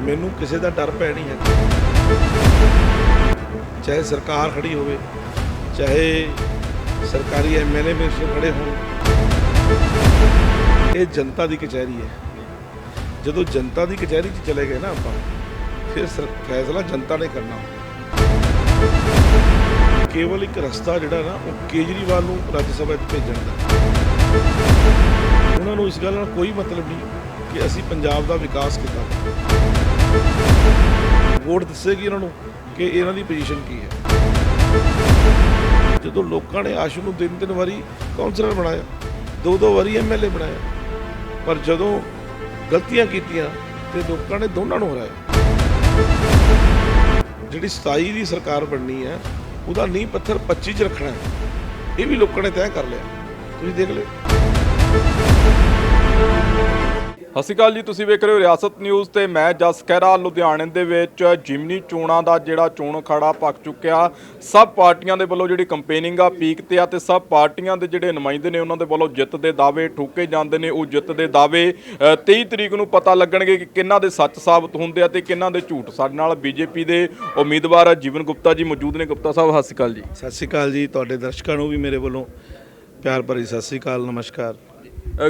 ਮੈਨੂੰ ਕਿਸੇ ਦਾ ਡਰ ਪੈ ਨਹੀਂ ਹੈ। ਚਾਹੇ ਸਰਕਾਰ ਖੜੀ ਹੋਵੇ, ਚਾਹੇ ਸਰਕਾਰੀ ਐਮਐਲਏ ਮਿਨਿਸਟਰ ਖੜੇ ਹੋਣ। ਇਹ ਜਨਤਾ ਦੀ ਕਚਹਿਰੀ ਹੈ। ਜਦੋਂ ਜਨਤਾ ਦੀ ਕਚਹਿਰੀ 'ਚ ਚਲੇ ਗਏ ਨਾ ਆਪਾਂ, ਫਿਰ ਸਰ- ਫੈਸਲਾ ਜਨਤਾ ਨੇ ਕਰਨਾ। ਕੇਵਲ ਇੱਕ ਰਸਤਾ ਜਿਹੜਾ ਨਾ, ਉਹ ਕੇਜਰੀਵਾਲ ਨੂੰ ਰਾਜ ਸਭਾ 'ਚ ਭੇਜਣ ਦਾ। ਉਹਨਾਂ ਨੂੰ ਇਸ ਗੱਲ ਨਾਲ ਕੋਈ ਮਤਲਬ ਨਹੀਂ ਕਿ ਅਸੀਂ ਪੰਜਾਬ ਦਾ ਵਿਕਾਸ ਕਿੱਦਾਂ ਵੋਟ ਦੱਸੇਗੀ ਇਹਨਾਂ ਨੂੰ ਕਿ ਇਹਨਾਂ ਦੀ ਪੋਜੀਸ਼ਨ ਕੀ ਹੈ। ਜਦੋਂ ਲੋਕਾਂ ਨੇ ਆਸ਼ੂ ਨੂੰ ਤਿੰਨ ਤਿੰਨ ਵਾਰੀ ਕਾਉਂਸਲਰ ਬਣਾਇਆ ਦੋ ਦੋ ਵਾਰੀ ਐਮਐਲਏ ਬਣਾਇਆ, ਪਰ ਜਦੋਂ ਗਲਤੀਆਂ ਕੀਤੀਆਂ ਤੇ ਲੋਕਾਂ ਨੇ ਦੋਨਾਂ ਨੂੰ ਹਰਾਇਆ। ਜਿਹੜੀ 27 ਦੀ ਸਰਕਾਰ ਬਣਨੀ ਹੈ, ਉਹਦਾ ਨੀਂਹ ਪੱਥਰ 25 ਚ ਰੱਖਣਾ ਹੈ। ਇਹ ਵੀ ਲੋਕਾਂ ਨੇ ਤੈਅ ਕਰ ਲਿਆ। ਤੁਸੀਂ ਦੇਖ ਲਿਓ। ਸਤਿ ਸ਼੍ਰੀ ਅਕਾਲ ਜੀ ਤੁਸੀਂ ਵੇਖ ਰਹੇ ਹੋ ਰਿਆਸਤ ਨਿਊਜ਼ ਤੇ ਮੈਂ ਜਸ ਖਹਿਰਾ ਲੁਧਿਆਣੇ ਦੇ ਵਿੱਚ ਜਿਮਨੀ ਚੋਣਾਂ ਦਾ ਜਿਹੜਾ ਚੋਣ ਅਖਾੜਾ ਪੱਕ ਚੁੱਕਿਆ। ਸਭ ਪਾਰਟੀਆਂ ਦੇ ਵੱਲੋਂ ਜਿਹੜੀ ਕੰਪੇਨਿੰਗ ਆ ਪੀਕ ਤੇ ਆ ਤੇ ਸਭ ਪਾਰਟੀਆਂ ਦੇ ਜਿਹੜੇ ਨੁਮਾਇੰਦੇ ਨੇ ਉਹਨਾਂ ਦੇ ਵੱਲੋਂ ਜਿੱਤ ਦੇ ਦਾਅਵੇ ਠੋਕੇ ਜਾਂਦੇ ਨੇ ਉਹ ਜਿੱਤ ਦੇ ਦਾਅਵੇ ਅ, 23 ਤਰੀਕ ਨੂੰ ਪਤਾ ਲੱਗਣਗੇ ਕਿ ਕਿੰਨਾਂ ਦੇ ਸੱਚ ਸਾਬਤ ਹੁੰਦੇ ਆ ਤੇ ਕਿੰਨਾਂ ਦੇ ਝੂਠ। ਸਾਡੇ ਨਾਲ ਬੀਜੇਪੀ ਦੇ ਉਮੀਦਵਾਰ ਜੀਵਨ ਗੁਪਤਾ ਜੀ ਮੌਜੂਦ ਨੇ। ਗੁਪਤਾ ਸਾਹਿਬ ਸਤਿ ਸ਼੍ਰੀ ਅਕਾਲ ਜੀ। ਸਤਿ ਸ਼੍ਰੀ ਅਕਾਲ ਜੀ। ਤੁਹਾਡੇ ਦਰਸ਼ਕਾਂ ਨੂੰ ਵੀ ਮੇਰੇ ਵੱਲੋਂ ਪਿਆਰ ਭਰੀ ਸਤਿ ਸ਼੍ਰੀ ਅਕਾਲ ਨਮਸਕਾਰ।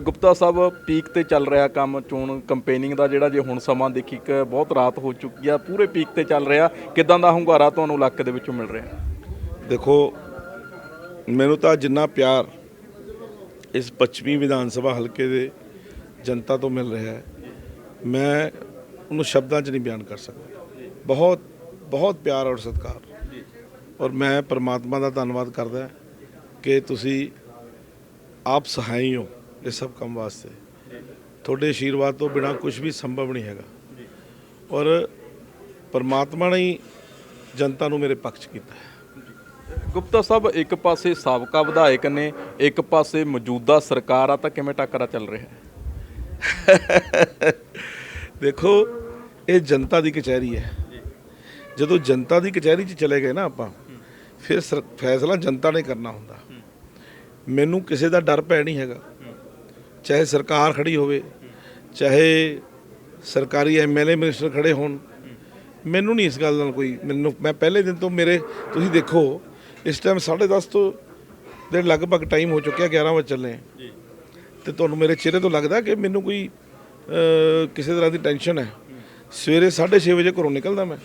ਗੁਪਤਾ ਸਾਹਿਬ ਪੀਕ ਤੇ ਚੱਲ ਰਿਹਾ ਕੰਮ, ਚੋਣ ਕੰਪੇਨਿੰਗ ਦਾ ਜਿਹੜਾ ਜੇ ਹੁਣ ਸਮਾਂ ਦੇਖੀ ਕਿ ਬਹੁਤ ਰਾਤ ਹੋ ਚੁੱਕੀ ਆ, ਪੂਰੇ ਪੀਕ ਤੇ ਚੱਲ ਰਿਹਾ। ਕਿਦਾਂ ਦਾ ਹੁੰਗਾਰਾ ਤੁਹਾਨੂੰ ਇਲਾਕੇ ਦੇ ਵਿੱਚੋਂ ਮਿਲ ਰਿਹਾ? ਦੇਖੋ, ਮੈਨੂੰ ਤਾਂ ਜਿੰਨਾ ਪਿਆਰ ਇਸ ਪੱਛਮੀ ਵਿਧਾਨ ਸਭਾ ਹਲਕੇ ਦੇ ਜਨਤਾ ਤੋਂ ਮਿਲ ਰਿਹਾ ਹੈ, ਮੈਂ ਉਹਨੂੰ ਸ਼ਬਦਾਂ 'ਚ ਨਹੀਂ ਬਿਆਨ ਕਰ ਸਕਦਾ। ਬਹੁਤ ਬਹੁਤ ਪਿਆਰ ਔਰ ਸਤਿਕਾਰ। ਔਰ ਮੈਂ ਪਰਮਾਤਮਾ ਦਾ ਧੰਨਵਾਦ ਕਰਦਾ ਕਿ ਤੁਸੀਂ ਆਪ ਸਹਾਈ ਹੋ। ਇਹ ਸਭ ਕੰਮ ਵਾਸਤੇ। ਤੁਹਾਡੇ ਆਸ਼ੀਰਵਾਦ ਤੋਂ ਬਿਨਾ ਕੁਝ ਵੀ ਸੰਭਵ ਨਹੀਂ ਹੈਗਾ। ਔਰ ਪਰਮਾਤਮਾ ਨੇ ਹੀ ਜਨਤਾ ਨੂੰ ਮੇਰੇ ਪੱਖ 'ਚ ਕੀਤਾ ਹੈ। ਗੁਪਤਾ ਸਾਹਿਬ ਇੱਕ ਪਾਸੇ ਸਾਬਕਾ ਵਿਧਾਇਕ ਨੇ ਇੱਕ ਪਾਸੇ ਮੌਜੂਦਾ ਸਰਕਾਰ ਆ ਤਾਂ ਕਿਵੇਂ ਟੱਕਰਾ ਚੱਲ ਰਿਹਾ ਹੈ? ਦੇਖੋ ਇਹ ਜਨਤਾ ਦੀ ਕਚਹਿਰੀ ਹੈ। ਜਦੋਂ ਜਨਤਾ ਦੀ ਕਚਹਿਰੀ 'ਚ ਚਲੇ ਗਏ ਨਾ ਆਪਾਂ ਫਿਰ ਫੈਸਲਾ ਜਨਤਾ ਨੇ ਕਰਨਾ ਹੁੰਦਾ। ਮੈਨੂੰ ਕਿਸੇ ਦਾ ਡਰ ਪੈ ਨਹੀਂ ਹੈਗਾ। ਚਾਹੇ ਸਰਕਾਰ ਖੜੀ ਹੋਵੇ ਚਾਹੇ ਸਰਕਾਰੀ ਐਮਐਲਏ ਮਿਨਿਸਟਰ ਖੜੇ ਹੋਣ ਮੈਨੂੰ ਨਹੀਂ ਇਸ ਗੱਲ ਨਾਲ ਕੋਈ ਮੈਨੂੰ ਮੈਂ ਪਹਿਲੇ ਦਿਨ ਤੋਂ ਮੇਰੇ ਤੁਸੀਂ ਦੇਖੋ ਇਸ ਟਾਈਮ 10:30 ਤੋਂ ਦੇ ਲਗਭਗ ਟਾਈਮ ਹੋ ਚੁੱਕਿਆ 11 ਵਜੇ ਚੱਲੇ ਜੀ। ਤੇ ਤੁਹਾਨੂੰ ਮੇਰੇ ਚਿਹਰੇ ਤੋਂ ਲੱਗਦਾ ਕਿ ਮੈਨੂੰ ਕੋਈ ਕਿਸੇ ਤਰ੍ਹਾਂ ਦੀ ਟੈਨਸ਼ਨ ਹੈ। ਸਵੇਰੇ 6:30 ਵਜੇ ਘਰੋਂ ਨਿਕਲਦਾ ਮੈਂ।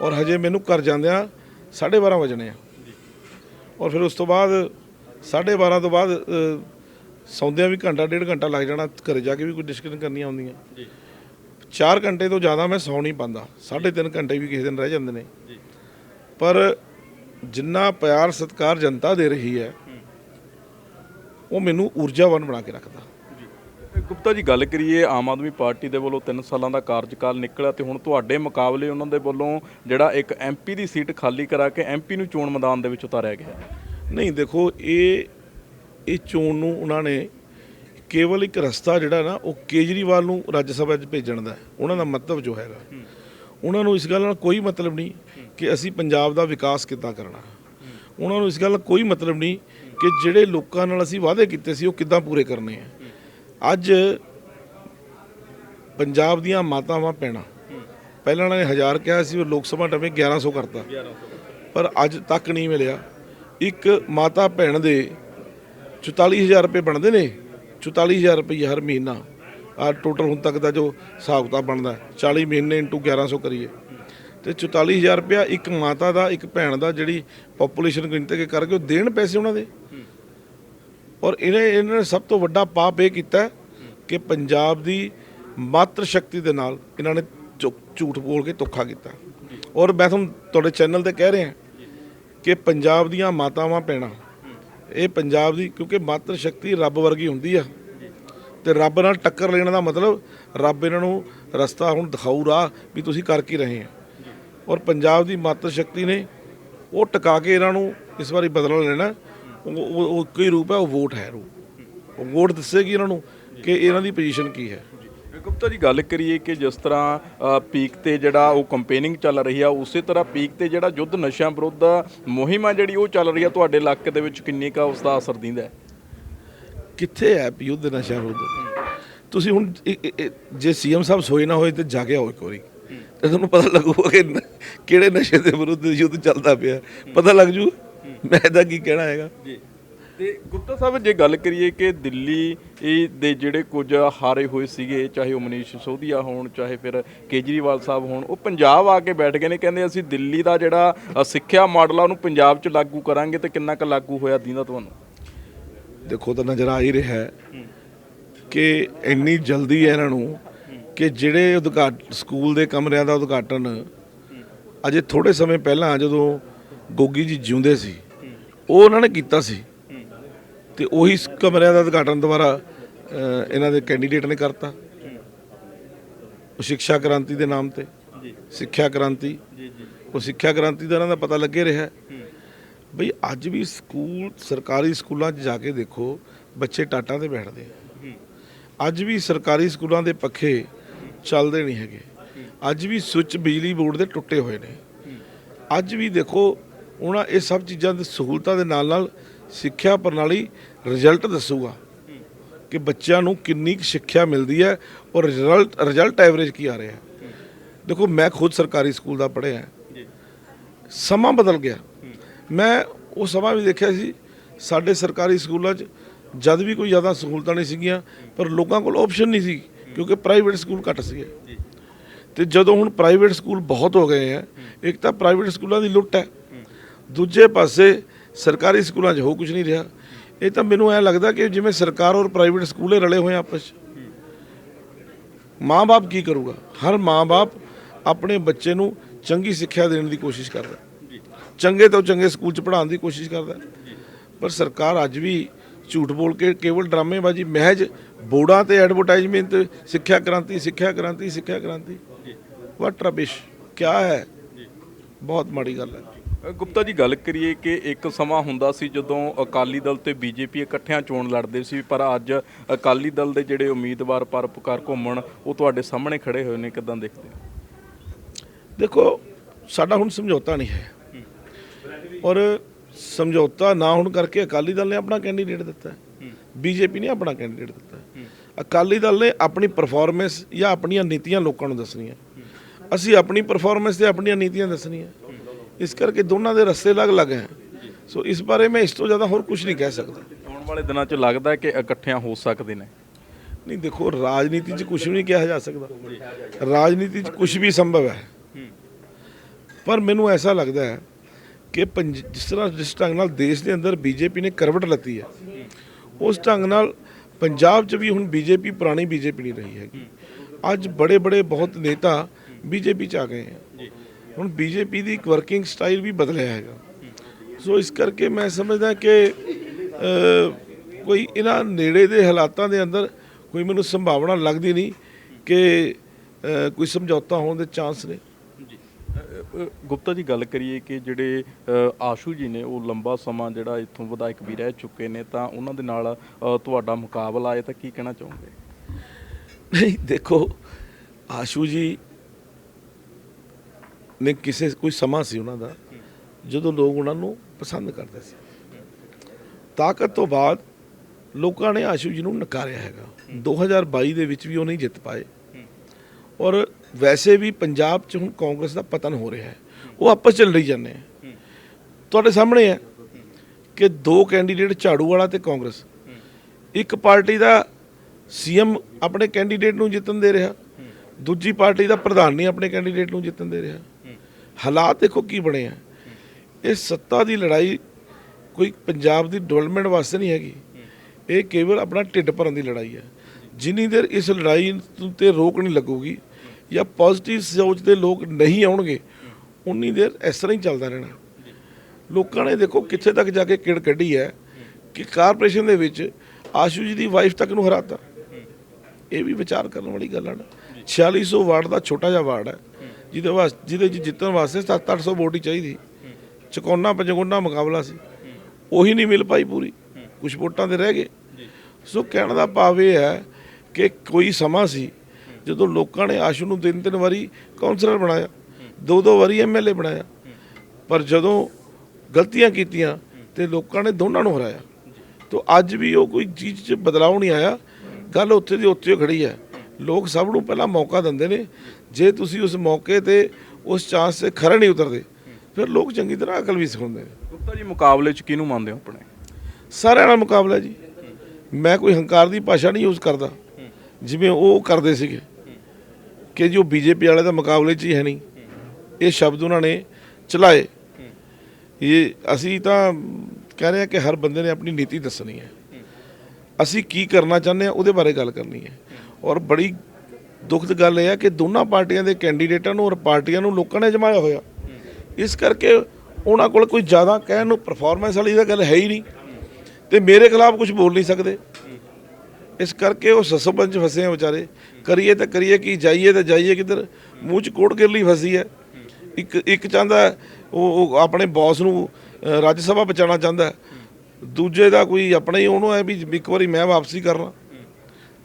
ਔਰ ਹਜੇ ਮੈਨੂੰ ਘਰ ਜਾਂਦਿਆਂ 12:30 ਵਜਣੇ ਆ। ਔਰ ਫਿਰ ਉਸ ਤੋਂ ਬਾਅਦ 12:30 ਤੋਂ ਬਾਅਦ ਸੌਂਦਿਆਂ ਵੀ ਘੰਟਾ ਡੇਢ ਘੰਟਾ ਲੱਗ ਜਾਣਾ ਘਰੇ ਜਾ ਕੇ ਵੀ ਕੋਈ ਡਿਸਕਸ਼ਨ ਕਰਨੀਆਂ ਹੁੰਦੀਆਂ। ਜੀ। 4 ਘੰਟੇ ਤੋਂ ਜ਼ਿਆਦਾ ਮੈਂ ਸੌ ਨਹੀਂ ਪਾਉਂਦਾ 3.5 ਘੰਟੇ ਵੀ ਕਿਸੇ ਦਿਨ ਰਹਿ ਜਾਂਦੇ ਨੇ। ਪਰ ਜਿੰਨਾ ਪਿਆਰ ਸਤਿਕਾਰ ਜਨਤਾ ਦੇ ਰਹੀ ਹੈ ਉਹ ਮੈਨੂੰ ਊਰਜਾਵਾਨ ਬਣਾ ਕੇ ਰੱਖਦਾ। ਗੁਪਤਾ ਜੀ ਗੱਲ ਕਰੀਏ ਆਮ ਆਦਮੀ ਪਾਰਟੀ ਦੇ ਵੱਲੋਂ 3 ਸਾਲਾਂ ਦਾ ਕਾਰਜਕਾਲ ਨਿਕਲਿਆ ਤੇ ਹੁਣ ਤੁਹਾਡੇ ਮੁਕਾਬਲੇ ਉਹਨਾਂ ਦੇ ਵੱਲੋਂ ਜਿਹੜਾ ਇੱਕ ਐਮਪੀ ਦੀ ਸੀਟ ਖਾਲੀ ਕਰਾ ਕੇ ਐਮਪੀ ਨੂੰ ਚੋਣ ਮੈਦਾਨ ਦੇ ਵਿੱਚ ਉਤਾਰਿਆ ਗਿਆ। ਨਹੀਂ ਦੇਖੋ ਇਹ ਇਹ ਚੋਣ ਨੂੰ ਉਹਨਾਂ ਨੇ ਕੇਵਲ ਇੱਕ ਰਸਤਾ ਜਿਹੜਾ ਨਾ ਉਹ ਕੇਜਰੀਵਾਲ ਨੂੰ ਰਾਜ ਸਭਾ 'ਚ ਭੇਜਣ ਦਾ। ਉਹਨਾਂ ਦਾ ਮਤਲਬ ਜੋ ਹੈਗਾ। ਉਹਨਾਂ ਨੂੰ ਇਸ ਗੱਲ ਨਾਲ ਕੋਈ ਮਤਲਬ ਨਹੀਂ ਕਿ ਅਸੀਂ ਪੰਜਾਬ ਦਾ ਵਿਕਾਸ ਕਿੱਦਾਂ ਕਰਨਾ। ਉਹਨਾਂ ਨੂੰ ਇਸ ਗੱਲ ਨਾਲ ਕੋਈ ਮਤਲਬ ਨਹੀਂ ਕਿ ਜਿਹੜੇ ਲੋਕਾਂ ਨਾਲ ਅਸੀਂ ਵਾਅਦੇ ਕੀਤੇ ਸੀ ਉਹ ਕਿੱਦਾਂ ਪੂਰੇ ਕਰਨੇ ਆ। ਅੱਜ ਪੰਜਾਬ ਦੀਆਂ ਮਾਤਾਵਾਂ ਪੈਣਾ। ਪਹਿਲਾਂ ਉਹਨਾਂ ਨੇ 1000 ਕਿਹਾ ਸੀ ਉਹ ਲੋਕ ਸਭਾ ਟਵੇਂ 1100 ਕਰਤਾ। ਪਰ ਅੱਜ ਤੱਕ ਨਹੀਂ ਮਿਲਿਆ। ਇੱਕ ਮਾਤਾ ਭੈਣ ਦੇ 44000 ਰੁਪਏ ਬਣਦੇ ਨੇ। 44000 ਰੁਪਏ ਹਰ ਮਹੀਨਾ। ਆ ਟੋਟਲ ਹੁਣ ਤੱਕ ਦਾ ਜੋ ਹਿਸਾਬ ਕਿਤਾਬ ਬਣਦਾ ਹੈ, 40 ਮਹੀਨੇ ਇਨਟੂ 1100 ਕਰੀਏ। ਤੇ 44000 ਰੁਪਇਆ ਇੱਕ ਮਾਤਾ ਦਾ ਇੱਕ ਭੈਣ ਦਾ ਜਿਹੜੀ ਪੋਪੂਲੇਸ਼ਨ ਗਿਣਤੀ ਕੇ ਕਰਕੇ ਉਹ ਦੇਣ ਪੈਸੇ ਉਹਨਾਂ ਦੇ। ਔਰ ਇਹਨੇ ਇਹਨਾਂ ਨੇ ਸਭ ਤੋਂ ਵੱਡਾ ਪਾਪ ਇਹ ਕੀਤਾ ਕਿ ਪੰਜਾਬ ਦੀ ਮਾਤਰ ਸ਼ਕਤੀ ਦੇ ਨਾਲ ਇਹਨਾਂ ਨੇ ਝੂ- ਝੂਠ ਬੋਲ ਕੇ ਧੋਖਾ ਕੀਤਾ। ਔਰ ਮੈਂ ਤੁਹਾਨੂੰ ਤੁਹਾਡੇ ਚੈਨਲ ਤੇ ਕਹਿ ਰਿਹਾ ਕਿ ਪੰਜਾਬ ਦੀਆਂ ਮਾਤਾਵਾਂ ਭੈਣਾਂ ਇਹ ਪੰਜਾਬ ਦੀ, ਕਿਉਂਕਿ ਮਾਤਰ ਸ਼ਕਤੀ ਰੱਬ ਵਰਗੀ ਹੁੰਦੀ ਆ। ਤੇ ਰੱਬ ਨਾਲ ਟੱਕਰ ਲੈਣ ਦਾ ਮਤਲਬ ਰੱਬ ਇਹਨਾਂ ਨੂੰ ਰਸਤਾ ਹੁਣ ਦਿਖਾਊ ਰਾਹ ਵੀ ਤੁਸੀਂ ਕਰ ਕੀ ਰਹੇ ਆ। ਔਰ ਪੰਜਾਬ ਦੀ ਮਾਤਰ ਸ਼ਕਤੀ ਨੇ ਉਹ ਟਿਕਾ ਕੇ ਇਹਨਾਂ ਨੂੰ ਇਸ ਵਾਰੀ ਬਦਲਾ ਲੈਣਾ। ਉਹ, ਉਹ- ਕੋਈ ਰੂਪ ਹੈ, ਉਹ ਵੋਟ ਹੈ ਰੂਪ। ਉਹ ਵੋਟ ਦੱਸੇਗੀ ਇਹਨਾਂ ਨੂੰ ਕਿ ਇਹਨਾਂ ਦੀ ਪੋਜੀਸ਼ਨ ਕੀ ਹੈ। ਗੁਪਤਾ ਜੀ ਗੱਲ ਕਰੀਏ ਕਿ ਜਿਸ ਤਰ੍ਹਾਂ ਪੀਕ ਤੇ ਜਿਹੜਾ ਉਹ ਕੰਪੇਨਿੰਗ ਚੱਲ ਰਹੀ ਆ ਉਸੇ ਤਰ੍ਹਾਂ ਪੀਕ ਤੇ ਜਿਹੜਾ ਯੁੱਧ ਨਸ਼ਿਆਂ ਵਿਰੁੱਧ ਮੁਹਿੰਮ ਆ ਜਿਹੜੀ ਉਹ ਚੱਲ ਰਹੀ ਆ ਤੁਹਾਡੇ ਇਲਾਕੇ ਦੇ ਵਿੱਚ ਕਿੰਨੀ ਕਾ ਉਸ ਦਾ ਅਸਰ ਦਿੰਦਾ ਕਿੱਥੇ ਹੈ ਯੁੱਧ ਨਸ਼ਾ ਵਿਰੁੱਧ? ਤੁਸੀਂ ਹੁਣ ਜੇ ਸੀਐਮ ਸਾਹਿਬ ਸੋਏ ਨਾ ਹੋਏ ਤੇ ਜਾ ਕੇ ਆਓ ਇੱਕ ਵਾਰੀ। ਤੇ ਤੁਹਾਨੂੰ ਪਤਾ ਲੱਗੂਗਾ ਕਿ ਕਿਹੜੇ ਨਸ਼ੇ ਦੇ ਵਿਰੁੱਧ ਯੁੱਧ ਚੱਲਦਾ ਪਿਆ। ਪਤਾ ਲੱਗ ਜੂ। ਮੈਂ ਇਹਦਾ ਕੀ ਕਹਿਣਾ ਹੈਗਾ? ਜੀ। ਤੇ ਗੁਪਤਾ ਸਾਹਿਬ ਜੇ ਗੱਲ ਕਰੀਏ ਕਿ ਦਿੱਲੀ ਇਹ ਦੇ ਜਿਹੜੇ ਕੁਝ ਹਾਰੇ ਹੋਏ ਸੀਗੇ ਚਾਹੇ ਉਹ ਮਨੀਸ਼ ਸਿਸੋਦੀਆ ਹੋਣ ਚਾਹੇ ਫਿਰ ਕੇਜਰੀਵਾਲ ਸਾਹਿਬ ਹੋਣ ਉਹ ਪੰਜਾਬ ਆ ਕੇ ਬੈਠ ਗਏ ਨੇ ਕਹਿੰਦੇ ਅਸੀਂ ਦਿੱਲੀ ਦਾ ਜਿਹੜਾ ਅ, ਸਿੱਖਿਆ ਮਾਡਲ ਆ ਉਹਨੂੰ ਪੰਜਾਬ 'ਚ ਲਾਗੂ ਕਰਾਂਗੇ ਤੇ ਕਿੰਨਾ ਕੁ ਲਾਗੂ ਹੋਇਆ ਦੀਦਾ ਤੁਹਾਨੂੰ? ਦੇਖੋ ਤਾਂ ਨਜ਼ਰ ਆ ਹੀ ਰਿਹਾ ਹੈ ਕਿ ਇੰਨੀ ਜਲਦੀ ਹੈ ਇਹਨਾਂ ਨੂੰ ਕਿ ਜਿਹੜੇ ਉਦਘਾਟ ਸਕੂਲ ਦੇ ਕਮਰਿਆਂ ਦਾ ਉਦਘਾਟਨ ਅਜੇ ਥੋੜੇ ਸਮੇਂ ਪਹਿਲਾਂ ਜਦੋਂ ਗੋਗੀ ਜੀ ਜਿਉਂਦੇ ਸੀ ਉਹ ਉਹਨਾਂ ਨੇ ਕੀਤਾ ਸੀ। ਤੇ ਉਹੀ ਕਮਰਿਆਂ ਦਾ ਉਦਘਾਟਨ ਦੁਬਾਰਾ ਇਹਨਾਂ ਦੇ ਕੈਂਡੀਡੇਟ ਨੇ ਕਰਤਾ। ਉਹ ਸਿੱਖਿਆ ਕ੍ਰਾਂਤੀ ਦੇ ਨਾਮ ਤੇ। ਜੀ। ਸਿੱਖਿਆ ਕ੍ਰਾਂਤੀ। ਜੀ ਜੀ। ਉਹ ਸਿੱਖਿਆ ਕ੍ਰਾਂਤੀ ਦਾ ਇਹਨਾਂ ਦਾ ਪਤਾ ਲੱਗੇ ਰਿਹਾ। ਬਈ ਅੱਜ ਵੀ ਸਕੂਲ ਸਰਕਾਰੀ ਸਕੂਲਾਂ 'ਚ ਜਾ ਕੇ ਦੇਖੋ ਬੱਚੇ ਟਾਟਾਂ ਤੇ ਬੈਠਦੇ ਆ। ਅੱਜ ਵੀ ਸਰਕਾਰੀ ਸਕੂਲਾਂ ਦੇ ਪੱਖੇ ਚੱਲਦੇ ਨਹੀਂ ਹੈਗੇ। ਅੱਜ ਵੀ ਸੁੱਚ ਬਿਜਲੀ ਬੋਰਡ ਦੇ ਟੁੱਟੇ ਹੋਏ ਨੇ। ਅੱਜ ਵੀ ਦੇਖੋ ਉਹਨਾਂ ਇਹ ਸਭ ਚੀਜ਼ਾਂ ਦੀ ਸਹੂਲਤਾਂ ਦੇ ਨਾਲ ਨਾਲ ਸਿੱਖਿਆ ਪ੍ਰਣਾਲੀ ਰਿਜ਼ਲਟ ਦੱਸੂਗਾ ਕਿ ਬੱਚਿਆਂ ਨੂੰ ਕਿੰਨੀ ਕੁ ਸਿੱਖਿਆ ਮਿਲਦੀ ਹੈ ਔਰ ਰਿਜ਼ਲਟ ਰਿਜ਼ਲਟ ਐਵਰੇਜ ਕੀ ਆ ਰਿਹਾ ਹੈ। ਦੇਖੋ ਮੈਂ ਖੁਦ ਸਰਕਾਰੀ ਸਕੂਲ ਦਾ ਪੜ੍ਹਿਆ ਜੀ। ਸਮਾਂ ਬਦਲ ਗਿਆ। ਮੈਂ ਉਹ ਸਮਾਂ ਵੀ ਦੇਖਿਆ ਸੀ ਸਾਡੇ ਸਰਕਾਰੀ ਸਕੂਲਾਂ 'ਚ ਜਦ ਵੀ ਕੋਈ ਜ਼ਿਆਦਾ ਸਹੂਲਤਾਂ ਨਹੀਂ ਸੀਗੀਆਂ ਪਰ ਲੋਕਾਂ ਕੋਲ ਆਪਸ਼ਨ ਨਹੀਂ ਸੀ ਕਿਉਂਕਿ ਪ੍ਰਾਈਵੇਟ ਸਕੂਲ ਘੱਟ ਸੀਗੇ। ਤੇ ਜਦੋਂ ਹੁਣ ਪ੍ਰਾਈਵੇਟ ਸਕੂਲ ਬਹੁਤ ਹੋ ਗਏ ਆ ਇੱਕ ਤਾਂ ਪ੍ਰਾਈਵੇਟ ਸਕੂਲਾਂ ਦੀ ਲੁੱਟ ਹੈ। ਦੂਜੇ ਪਾਸੇ ਸਰਕਾਰੀ ਸਕੂਲਾਂ 'ਚ ਹੋ ਕੁਝ ਨਹੀਂ ਰਿਹਾ। ਇਹ ਤਾਂ ਮੈਨੂੰ ਐ ਲੱਗਦਾ ਕਿ ਜਿਵੇਂ ਸਰਕਾਰ ਔਰ ਪ੍ਰਾਈਵੇਟ ਸਕੂਲੇ ਰਲੇ ਹੋਏ ਆਪਸ 'ਚ। ਮਾਂ-ਬਾਪ ਕੀ ਕਰੂਗਾ? ਹਰ ਮਾਂ-ਬਾਪ ਆਪਣੇ ਬੱਚੇ ਨੂੰ ਚੰਗੀ ਸਿੱਖਿਆ ਦੇਣ ਦੀ ਕੋਸ਼ਿਸ਼ ਕਰਦਾ ਚੰਗੇ ਤੋਂ ਚੰਗੇ ਸਕੂਲ 'ਚ ਪੜ੍ਹਾਉਣ ਦੀ ਕੋਸ਼ਿਸ਼ ਕਰਦਾ ਪਰ ਸਰਕਾਰ ਅੱਜ ਵੀ ਝੂਠ ਬੋਲ ਕੇ ਕੇਵਲ ਡਰਾਮੇਬਾਜ਼ੀ ਮਹਿਜ ਬੋਰਡਾਂ ਤੇ ਐਡਵਰਟਾਈਜ਼ਮੈਂਟ ਸਿੱਖਿਆ ਕ੍ਰਾਂਤੀ ਸਿੱਖਿਆ ਕ੍ਰਾਂਤੀ ਸਿੱਖਿਆ ਕ੍ਰਾਂਤੀ। ਵਾਟ ਰਬਿਸ਼ ਕਿਆ ਹੈ? ਬਹੁਤ ਮਾੜੀ ਗੱਲ ਹੈ। ਗੁਪਤਾ ਜੀ, ਗੱਲ ਕਰੀਏ ਕਿ ਇੱਕ ਸਮਾਂ ਹੁੰਦਾ ਸੀ ਜਦੋਂ ਅਕਾਲੀ ਦਲ ਤੇ ਬੀਜੇਪੀ ਇਕੱਠਿਆਂ ਚੋਣ ਲੜਦੇ ਸੀ, ਪਰ ਅੱਜ ਅਕਾਲੀ ਦਲ ਦੇ ਜਿਹੜੇ ਉਮੀਦਵਾਰ ਪਰ ਪੁਕਾਰ ਘੁੰਮਣ, ਉਹ ਤੁਹਾਡੇ ਸਾਹਮਣੇ ਖੜੇ ਹੋਏ ਨੇ, ਕਿਦਾਂ ਦੇਖਦੇ ਦੇਖੋ, ਸਾਡਾ ਹੁਣ ਸਮਝੌਤਾ ਨਹੀਂ ਹੈ। ਔਰ ਸਮਝੌਤਾ ਨਾ ਹੋਣ ਕਰਕੇ ਅਕਾਲੀ ਦਲ ਨੇ ਆਪਣਾ ਕੈਂਡੀਡੇਟ ਦਿੱਤਾ ਹੈ। ਬੀਜੇਪੀ ਨੇ ਆਪਣਾ ਕੈਂਡੀਡੇਟ ਦਿੱਤਾ ਹੈ। ਅਕਾਲੀ ਦਲ ਨੇ ਆਪਣੀ ਪਰਫਾਰਮੈਂਸ ਜਾਂ ਆਪਣੀਆਂ ਨੀਤੀਆਂ ਲੋਕਾਂ ਨੂੰ ਦੱਸਣੀਆਂ। ਅਸੀਂ ਆਪਣੀ ਪਰਫਾਰਮੈਂਸ ਤੇ ਆਪਣੀਆਂ ਨੀਤੀਆਂ ਦੱਸਣੀਆਂ। ਇਸ ਕਰਕੇ ਦੋਨਾਂ ਦੇ ਰਸਤੇ ਅਲੱਗ-ਅਲੱਗ ਹੈ। ਸੋ ਇਸ ਬਾਰੇ ਮੈਂ ਇਸ ਤੋਂ ਜ਼ਿਆਦਾ ਹੋਰ ਕੁਝ ਨਹੀਂ ਕਹਿ ਸਕਦਾ। ਆਉਣ ਵਾਲੇ ਦਿਨਾਂ 'ਚ ਲੱਗਦਾ ਹੈ ਕਿ ਇਕੱਠਿਆਂ ਹੋ ਸਕਦੇ ਨੇ? ਨਹੀਂ ਦੇਖੋ ਰਾਜਨੀਤੀ 'ਚ ਕੁਝ ਵੀ ਨਹੀਂ ਕਿਹਾ ਜਾ ਸਕਦਾ। ਰਾਜਨੀਤੀ 'ਚ ਕੁਝ ਵੀ ਸੰਭਵ ਹੈ। ਪਰ ਮੈਨੂੰ ਐਸਾ ਲੱਗਦਾ ਹੈ ਕਿ ਜਿਸ ਤਰ੍ਹਾਂ ਜਿਸ ਢੰਗ ਨਾਲ ਦੇਸ਼ ਦੇ ਅੰਦਰ ਬੀਜੇਪੀ ਨੇ ਕਰਵਟ ਲੱਤੀ ਹੈ ਉਸ ਢੰਗ ਨਾਲ ਪੰਜਾਬ 'ਚ ਵੀ ਹੁਣ ਬੀਜੇਪੀ ਪੁਰਾਣੀ ਬੀਜੇਪੀ ਨਹੀਂ ਰਹੀ ਹੈਗੀ। ਅੱਜ ਬੜੇ ਬੜੇ ਬਹੁਤ ਨੇਤਾ ਬੀਜੇਪੀ 'ਚ ਆ ਗਏ ਹੈ। ਹੁਣ ਬੀਜੇਪੀ ਦੀ ਇੱਕ ਵਰਕਿੰਗ ਸਟਾਈਲ ਵੀ ਬਦਲਿਆ ਹੈਗਾ। ਸੋ ਇਸ ਕਰਕੇ ਮੈਂ ਸਮਝਦਾ ਕਿ ਕੋਈ ਇਹਨਾਂ ਨੇੜੇ ਦੇ ਹਾਲਾਤਾਂ ਦੇ ਅੰਦਰ ਕੋਈ ਮੈਨੂੰ ਸੰਭਾਵਨਾ ਲੱਗਦੀ ਨਹੀਂ ਕਿ ਕੋਈ ਸਮਝੌਤਾ ਹੋਣ ਦੇ ਚਾਂਸ ਨੇ। ਗੁਪਤਾ ਜੀ ਗੱਲ ਕਰੀਏ ਕਿ ਜਿਹੜੇ ਆਸ਼ੂ ਜੀ ਨੇ ਉਹ ਲੰਬਾ ਸਮਾਂ ਜਿਹੜਾ ਇੱਥੋਂ ਵਿਧਾਇਕ ਵੀ ਰਹਿ ਚੁੱਕੇ ਨੇ ਤਾਂ ਉਹਨਾਂ ਦੇ ਨਾਲ ਤੁਹਾਡਾ ਮੁਕਾਬਲਾ ਹੈ ਤਾਂ ਕੀ ਕਹਿਣਾ ਚਾਹੋਗੇ? ਨਹੀਂ ਦੇਖੋ ਆਸ਼ੂ ਜੀ ਨੇ ਕਿਸੇ ਕੋਈ ਸਮਾਂ ਸੀ ਉਹਨਾਂ ਦਾ, ਜਦੋਂ ਲੋਕ ਉਹਨਾਂ ਨੂੰ ਪਸੰਦ ਕਰਦੇ ਸੀ। ਤਾਕਤ ਤੋਂ ਬਾਅਦ ਲੋਕਾਂ ਨੇ ਆਸ਼ੂ ਜੀ ਨੂੰ ਨਕਾਰਿਆ ਹੈਗਾ। 2022 ਦੇ ਵਿੱਚ ਵੀ ਉਹ ਨਹੀਂ ਜਿੱਤ ਪਾਏ। ਔਰ ਵੈਸੇ ਵੀ ਪੰਜਾਬ 'ਚ ਹੁਣ ਕਾਂਗਰਸ ਦਾ ਪਤਨ ਹੋ ਰਿਹਾ ਹੈ। ਉਹ ਆਪਸ 'ਚ ਲੜੀ ਜਾਂਦੇ ਆ ਤੁਹਾਡੇ ਸਾਹਮਣੇ ਹੈ ਕਿ ਦੋ ਕੈਂਡੀਡੇਟ ਝਾੜੂ ਵਾਲਾ ਤੇ ਕਾਂਗਰਸ। ਇੱਕ ਪਾਰਟੀ ਦਾ ਸੀਐਮ ਆਪਣੇ ਕੈਂਡੀਡੇਟ ਨੂੰ ਜਿੱਤਣ ਦੇ ਰਿਹਾ। ਦੂਜੀ ਪਾਰਟੀ ਦਾ ਪ੍ਰਧਾਨ ਨਹੀਂ ਆਪਣੇ ਕੈਂਡੀਡੇਟ ਨੂੰ ਜਿੱਤਣ ਦੇ ਰਿਹਾ। ਹਾਲਾਤ ਦੇਖੋ ਕੀ ਬਣੇ ਆ। ਇਹ ਸੱਤਾ ਦੀ ਲੜਾਈ ਕੋਈ ਪੰਜਾਬ ਦੀ ਡਿਵੈਲਪਮੈਂਟ ਵਾਸਤੇ ਨਹੀਂ ਹੈਗੀ। ਇਹ ਕੇਵਲ ਆਪਣਾ ਢਿੱਡ ਭਰਨ ਦੀ ਲੜਾਈ ਹੈ ਜਿੰਨੀ ਦੇਰ ਇਸ ਲੜਾਈ ਤੇ ਰੋਕ ਨਹੀਂ ਲੱਗੂਗੀ ਜਾਂ ਪੋਜ਼ਿਟਿਵ ਸੋਚ ਦੇ ਲੋਕ ਨਹੀਂ ਆਉਣਗੇ, ਉਨੀ ਦੇਰ ਇਸ ਤਰ੍ਹਾਂ ਹੀ ਚੱਲਦਾ ਰਹਿਣਾ। ਲੋਕਾਂ ਨੇ ਦੇਖੋ ਕਿੱਥੇ ਤੱਕ ਜਾ ਕੇ ਕਿੜ ਕੱਢੀ ਹੈ ਕਿ ਕਾਰਪੋਰੇਸ਼ਨ ਦੇ ਵਿੱਚ ਆਸ਼ੂ ਜੀ ਦੀ ਵਾਈਫ ਤੱਕ ਨੂੰ ਹਰਾਤਾ। ਇਹ ਵੀ ਵਿਚਾਰ ਕਰਨ ਵਾਲੀ ਗੱਲ ਹੈ ਨਾ। 4600 ਵਾਰਡ ਦਾ ਛੋਟਾ ਜਿਹਾ ਵਾਰਡ ਹੈ। ਜਿਹਦੇ ਵਾਸਤੇ ਜਿਹਦੇ 'ਚ ਜਿੱਤਣ ਵਾਸਤੇ 7-800 ਵੋਟ ਹੀ ਚਾਹੀਦੀ। ਚਕੋਨਾ ਪੰਜਗੁੰਨਾ ਮੁਕਾਬਲਾ ਸੀ। ਉਹੀ ਨਹੀਂ ਮਿਲ ਪਾਈ ਪੂਰੀ। ਕੁਝ ਵੋਟਾਂ ਤੇ ਰਹਿ ਗਏ। ਸੋ ਕਹਿਣ ਦਾ ਭਾਵ ਇਹ ਹੈ ਕਿ ਕੋਈ ਸਮਾਂ ਸੀ ਜਦੋਂ ਲੋਕਾਂ ਨੇ ਆਸ਼ੂ ਨੂੰ ਤਿੰਨ ਤਿੰਨ ਵਾਰੀ ਕਾਉਂਸਲਰ ਬਣਾਇਆ, ਦੋ ਦੋ ਵਾਰੀ ਐਮਐਲਏ ਬਣਾਇਆ। ਪਰ ਜਦੋਂ ਗਲਤੀਆਂ ਕੀਤੀਆਂ ਤੇ ਲੋਕਾਂ ਨੇ ਦੋਨਾਂ ਨੂੰ ਹਰਾਇਆ। ਤੋ ਅੱਜ ਵੀ ਉਹ ਕੋਈ ਚੀਜ਼ 'ਚ ਬਦਲਾਅ ਨਹੀਂ ਆਇਆ। ਗੱਲ ਉੱਥੇ ਦੀ ਉੱਥੇ ਹੀ ਖੜੀ ਹੈ। ਲੋਕ ਸਭ ਨੂੰ ਪਹਿਲਾਂ ਮੌਕਾ ਦਿੰਦੇ ਨੇ। ਜੇ ਤੁਸੀਂ ਉਸ ਮੌਕੇ ਤੇ ਉਸ ਚਾਂਸ ਤੇ ਖਰੇ ਨਹੀਂ ਉਤਰਦੇ ਫਿਰ ਲੋਕ ਚੰਗੀ ਤਰ੍ਹਾਂ ਅਕਲ ਵੀ ਸਿਖਾਉਂਦੇ ਨੇ। ਗੁਪਤਾ ਜੀ ਮੁਕਾਬਲੇ 'ਚ ਕਿਹਨੂੰ ਮੰਨਦੇ ਹੋ ਆਪਣੇ? ਸਾਰਿਆਂ ਨਾਲ ਮੁਕਾਬਲਾ ਜੀ। ਮੈਂ ਕੋਈ ਹੰਕਾਰ ਦੀ ਭਾਸ਼ਾ ਨਹੀਂ ਯੂਜ਼ ਕਰਦਾ। ਜਿਵੇਂ ਉਹ ਕਰਦੇ ਸੀਗੇ ਕਿ ਜੋ ਬੀਜੇਪੀ ਵਾਲੇ ਦਾ ਮੁਕਾਬਲੇ 'ਚ ਹੀ ਹੈ ਨਹੀਂ। ਇਹ ਸ਼ਬਦ ਉਹਨਾਂ ਨੇ ਚਲਾਏ। ਇਹ ਅਸੀਂ ਤਾਂ ਕਹਿ ਰਹੇ ਹਾਂ ਕਿ ਹਰ ਬੰਦੇ ਨੇ ਆਪਣੀ ਨੀਤੀ ਦੱਸਣੀ ਹੈ। ਅਸੀਂ ਕੀ ਕਰਨਾ ਚਾਹੁੰਦੇ ਹਾਂ ਉਹਦੇ ਬਾਰੇ ਗੱਲ ਕਰਨੀ ਹੈ। ਔਰ ਬੜੀ ਦੁਖਦ ਗੱਲ ਇਹ ਹੈ ਕਿ ਦੋਨਾਂ ਪਾਰਟੀਆਂ ਦੇ ਕੈਂਡੀਡੇਟਾਂ ਨੂੰ ਔਰ ਪਾਰਟੀਆਂ ਨੂੰ ਲੋਕਾਂ ਨੇ ਜਮਾਇਆ ਹੋਇਆ। ਇਸ ਕਰਕੇ ਉਹਨਾਂ ਕੋਲ ਕੋਈ ਜ਼ਿਆਦਾ ਕਹਿਣ ਨੂੰ ਪਰਫਾਰਮੈਂਸ ਵਾਲੀ ਤਾਂ ਗੱਲ ਹੈ ਹੀ ਨਹੀਂ ਤੇ ਮੇਰੇ ਖਿਲਾਫ ਕੁਝ ਬੋਲ ਨਹੀਂ ਸਕਦੇ। ਇਸ ਕਰਕੇ ਉਹ ਸੱਸੋਬੰਦ 'ਚ ਫਸੇ ਆ ਵਿਚਾਰੇ। ਕਰੀਏ ਤਾਂ ਕਰੀਏ, ਕੀ ਜਾਈਏ ਤਾਂ ਜਾਈਏ ਕਿੱਧਰ? ਮੂੰਹ 'ਚ ਕੋੜ ਗਿਰਲੀ ਫਸੀ ਹੈ। ਇੱਕ ਇੱਕ ਚਾਹੁੰਦਾ ਉਹ ਆਪਣੇ ਬੌਸ ਨੂੰ ਰਾਜ ਸਭਾ ਬਚਾਉਣਾ ਚਾਹੁੰਦਾ। ਦੂਜੇ ਦਾ ਕੋਈ ਆਪਣਾ ਹੀ ਉਹਨੂੰ ਹੈ ਵੀ ਇੱਕ ਵਾਰੀ ਮੈਂ ਵਾਪਸੀ ਕਰਨਾ।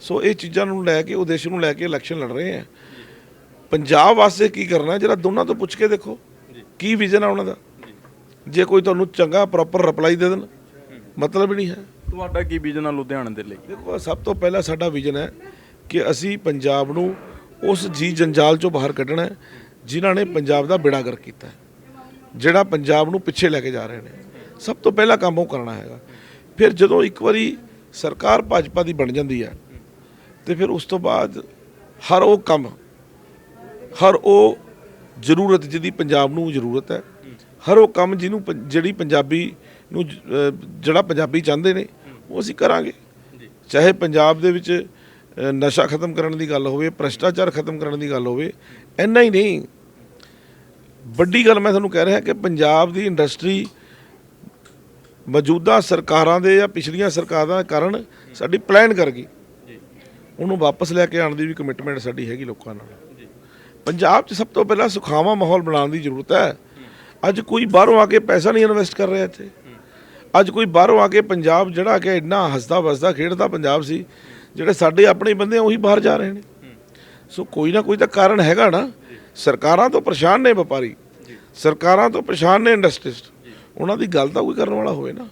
ਸੋ ਇਹ ਚੀਜ਼ਾਂ ਨੂੰ ਲੈ ਕੇ ਉਦੇਸ਼ ਨੂੰ ਲੈ ਕੇ ਇਲੈਕਸ਼ਨ ਲੜ ਰਹੇ ਆ। ਪੰਜਾਬ ਵਾਸਤੇ ਕੀ ਕਰਨਾ ਜਿਹੜਾ ਦੋਨਾਂ ਤੋਂ ਪੁੱਛ ਕੇ ਦੇਖੋ। ਕੀ ਵਿਜ਼ਨ ਆ ਉਹਨਾਂ ਦਾ? ਜੇ ਕੋਈ ਤੁਹਾਨੂੰ ਚੰਗਾ ਪ੍ਰੋਪਰ ਰਿਪਲਾਈ ਦੇ ਦੇਣ ਮਤਲਬ ਹੀ ਨਹੀਂ ਹੈ। ਤੁਹਾਡਾ ਕੀ ਵਿਜ਼ਨ ਆ ਲੁਧਿਆਣੇ ਦੇ ਲਈ? ਦੇਖੋ ਸਭ ਤੋਂ ਪਹਿਲਾਂ ਸਾਡਾ ਵਿਜ਼ਨ ਹੈ ਕਿ ਅਸੀਂ ਪੰਜਾਬ ਨੂੰ ਉਸ ਜੀ ਜੰਜਾਲ ਚੋਂ ਬਾਹਰ ਕੱਢਣਾ ਹੈ ਜਿਨ੍ਹਾਂ ਨੇ ਪੰਜਾਬ ਦਾ ਬੇੜਾਗਰ ਕੀਤਾ ਹੈ। ਜਿਹੜਾ ਪੰਜਾਬ ਨੂੰ ਪਿੱਛੇ ਲੈ ਕੇ ਜਾ ਰਹੇ ਨੇ। ਸਭ ਤੋਂ ਪਹਿਲਾ ਕੰਮ ਉਹ ਕਰਨਾ ਹੈਗਾ। ਫਿਰ ਜਦੋਂ ਇੱਕ ਵਾਰੀ ਸਰਕਾਰ ਭਾਜਪਾ ਦੀ ਬਣ ਜਾਂਦੀ ਹੈ ਤੇ ਫਿਰ ਉਸ ਤੋਂ ਬਾਅਦ ਹਰ ਉਹ ਕੰਮ ਹਰ ਉਹ ਜ਼ਰੂਰਤ ਜਿਹਦੀ ਪੰਜਾਬ ਨੂੰ ਜ਼ਰੂਰਤ ਹੈ ਹਰ ਉਹ ਕੰਮ ਜਿਹਨੂੰ ਪੰ- ਜਿਹੜੀ ਪੰਜਾਬੀ ਨੂੰ ਜ- ਅਹ ਜਿਹੜਾ ਪੰਜਾਬੀ ਚਾਹੁੰਦੇ ਨੇ ਉਹ ਅਸੀਂ ਕਰਾਂਗੇ। ਚਾਹੇ ਪੰਜਾਬ ਦੇ ਵਿੱਚ ਅਹ, ਨਸ਼ਾ ਖਤਮ ਕਰਨ ਦੀ ਗੱਲ ਹੋਵੇ ਭ੍ਰਸ਼ਟਾਚਾਰ ਖਤਮ ਕਰਨ ਦੀ ਗੱਲ ਹੋਵੇ ਇੰਨਾ ਹੀ ਨਹੀਂ। ਵੱਡੀ ਗੱਲ ਮੈਂ ਤੁਹਾਨੂੰ ਕਹਿ ਰਿਹਾ ਕਿ ਪੰਜਾਬ ਦੀ ਇੰਡਸਟਰੀ ਮੌਜੂਦਾ ਸਰਕਾਰਾਂ ਦੇ ਜਾਂ ਪਿਛਲੀਆਂ ਸਰਕਾਰਾਂ ਦੇ ਕਾਰਨ ਸਾਡੀ ਪਲਾਨ ਕਰ ਗਈ। ਉਹਨੂੰ ਵਾਪਸ ਲੈ ਕੇ ਆਉਣ ਦੀ ਵੀ ਕਮਿਟਮੈਂਟ ਸਾਡੀ ਹੈਗੀ ਲੋਕਾਂ ਨਾਲ। ਪੰਜਾਬ 'ਚ ਸਭ ਤੋਂ ਪਹਿਲਾਂ ਸੁਖਾਵਾਂ ਮਾਹੌਲ ਬਣਾਉਣ ਦੀ ਜ਼ਰੂਰਤ ਹੈ। ਅੱਜ ਕੋਈ ਬਾਹਰੋਂ ਆ ਕੇ ਪੈਸਾ ਨਹੀਂ ਇਨਵੈਸਟ ਕਰ ਰਿਹਾ ਇੱਥੇ। ਅੱਜ ਕੋਈ ਬਾਹਰੋਂ ਆ ਕੇ ਪੰਜਾਬ ਜਿਹੜਾ ਕਿ ਇੰਨਾ ਹੱਸਦਾ ਵਸਦਾ ਖੇਡਦਾ ਪੰਜਾਬ ਸੀ, ਜਿਹੜੇ ਸਾਡੇ ਆਪਣੇ ਬੰਦੇ ਉਹੀ ਬਾਹਰ ਜਾ ਰਹੇ ਨੇ। ਸੋ ਕੋਈ ਨਾ ਕੋਈ ਤਾਂ ਕਾਰਨ ਹੈਗਾ ਨਾ। ਸਰਕਾਰਾਂ ਤੋਂ ਪਰੇਸ਼ਾਨ ਨੇ ਵਪਾਰੀ। ਸਰਕਾਰਾਂ ਤੋਂ ਪਰੇਸ਼ਾਨ ਨੇ ਇੰਡਸਟਰੀਸਟ ਉਹਨਾਂ ਦੀ ਗੱਲ ਤਾਂ ਕੋਈ ਕਰਨ ਵਾਲਾ ਹੋਵੇ ਨਾ।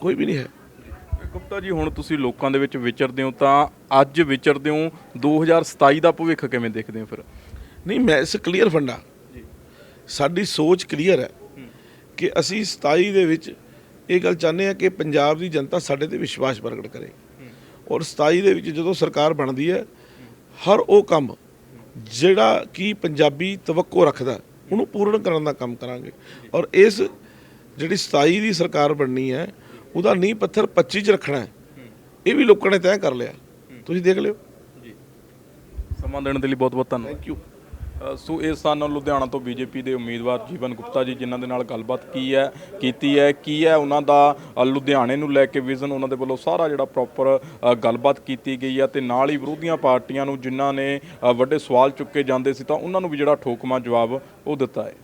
ਕੋਈ ਵੀ ਨਹੀਂ ਹੈ। ਗੁਪਤਾ ਜੀ ਹੁਣ ਤੁਸੀਂ ਲੋਕਾਂ ਦੇ ਵਿੱਚ ਵਿਚਰਦੇ ਹੋ ਤਾਂ ਅੱਜ ਵਿਚਰਦੇ ਹੋ 2027 ਦਾ ਭਵਿੱਖ ਕਿਵੇਂ ਦੇਖਦੇ ਹੋ ਫਿਰ? ਨਹੀਂ ਮੈਂ ਇਸ ਕਲੀਅਰ ਫੰਡਾ ਸਾਡੀ ਸੋਚ ਕਲੀਅਰ ਹੈ ਕਿ ਅਸੀਂ 27 ਦੇ ਵਿੱਚ ਇਹ ਗੱਲ ਚਾਹੁੰਦੇ ਹਾਂ ਕਿ ਪੰਜਾਬ ਦੀ ਜਨਤਾ ਸਾਡੇ ਤੇ ਵਿਸ਼ਵਾਸ ਪ੍ਰਗਟ ਕਰੇ। ਔਰ 27 ਦੇ ਵਿੱਚ ਜਦੋਂ ਸਰਕਾਰ ਬਣਦੀ ਹੈ ਹਰ ਉਹ ਕੰਮ ਜਿਹੜਾ ਕਿ ਪੰਜਾਬੀ ਤਵੱਕੋ ਰੱਖਦਾ ਉਹਨੂੰ ਪੂਰਨ ਕਰਨ ਦਾ ਕੰਮ ਕਰਾਂਗੇ। ਔਰ ਇਸ ਜਿਹੜੀ 27 ਦੀ ਸਰਕਾਰ ਬਣਨੀ ਹੈ ਉਹਦਾ ਨੀਂਹ ਪੱਥਰ 25 ਚ ਰੱਖਣਾ ਹੈ। ਇਹ ਵੀ ਲੋਕਾਂ ਨੇ ਤੈਅ ਕਰ ਲਿਆ। ਤੁਸੀਂ ਦੇਖ ਲਿਓ। ਸਮਾਂ ਦੇਣ ਦੇ ਲਈ ਬਹੁਤ ਬਹੁਤ ਧੰਨਵਾਦ। ਥੈਂਕ ਯੂ ਸੋ ਇਹ ਸਨ ਲੁਧਿਆਣਾ ਤੋਂ ਬੀਜੇਪੀ ਦੇ ਉਮੀਦਵਾਰ ਜੀਵਨ ਗੁਪਤਾ ਜੀ ਜਿਨ੍ਹਾਂ ਦੇ ਨਾਲ ਗੱਲਬਾਤ ਕੀ ਹੈ ਕੀਤੀ ਹੈ ਕੀ ਹੈ ਉਹਨਾਂ ਦਾ ਲੁਧਿਆਣੇ ਨੂੰ ਲੈ ਕੇ ਵਿਜ਼ਨ ਉਹਨਾਂ ਦੇ ਵੱਲੋਂ ਸਾਰਾ ਜਿਹੜਾ ਪ੍ਰੋਪਰ ਗੱਲਬਾਤ ਕੀਤੀ ਗਈ ਹੈ ਤੇ ਨਾਲ ਹੀ ਵਿਰੋਧੀਆਂ ਪਾਰਟੀਆਂ ਨੂੰ ਜਿਨ੍ਹਾਂ ਨੇ ਵੱਡੇ ਸਵਾਲ ਚੁੱਕੇ ਜਾਂਦੇ ਸੀ ਤਾਂ ਉਹਨਾਂ ਨੂੰ ਵੀ ਜਿਹੜਾ ਠੋਕਮਾ ਜਵਾਬ ਉਹ ਦਿੱਤਾ ਹੈ।